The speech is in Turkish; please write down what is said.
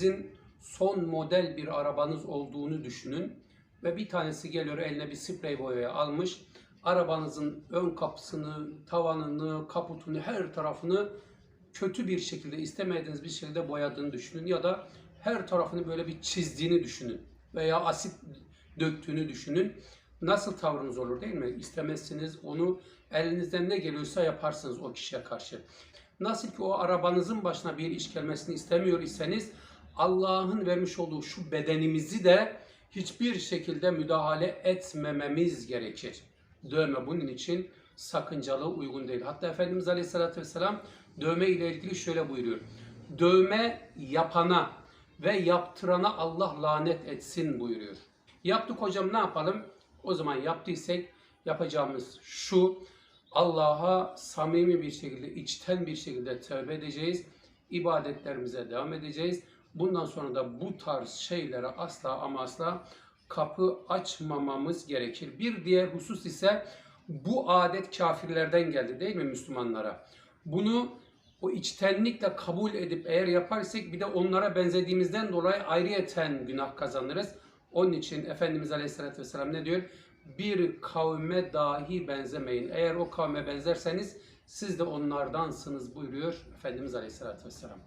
sizin son model bir arabanız olduğunu düşünün ve bir tanesi geliyor eline bir sprey boyaya almış. Arabanızın ön kapısını, tavanını, kaputunu, her tarafını kötü bir şekilde istemediğiniz bir şekilde boyadığını düşünün ya da her tarafını böyle bir çizdiğini düşünün veya asit döktüğünü düşünün. Nasıl tavrınız olur değil mi? İstemezsiniz onu elinizden ne geliyorsa yaparsınız o kişiye karşı. Nasıl ki o arabanızın başına bir iş gelmesini istemiyor iseniz Allah'ın vermiş olduğu şu bedenimizi de hiçbir şekilde müdahale etmememiz gerekir. Dövme bunun için sakıncalı, uygun değil. Hatta Efendimiz Aleyhisselatü Vesselam dövme ile ilgili şöyle buyuruyor. Dövme yapana ve yaptırana Allah lanet etsin buyuruyor. Yaptık hocam ne yapalım? O zaman yaptıysak yapacağımız şu. Allah'a samimi bir şekilde, içten bir şekilde tövbe edeceğiz. İbadetlerimize devam edeceğiz. Bundan sonra da bu tarz şeylere asla ama asla kapı açmamamız gerekir. Bir diğer husus ise bu adet kafirlerden geldi değil mi Müslümanlara? Bunu o içtenlikle kabul edip eğer yaparsak bir de onlara benzediğimizden dolayı ayrıyeten günah kazanırız. Onun için Efendimiz Aleyhisselatü Vesselam ne diyor? Bir kavme dahi benzemeyin. Eğer o kavme benzerseniz siz de onlardansınız buyuruyor Efendimiz Aleyhisselatü Vesselam.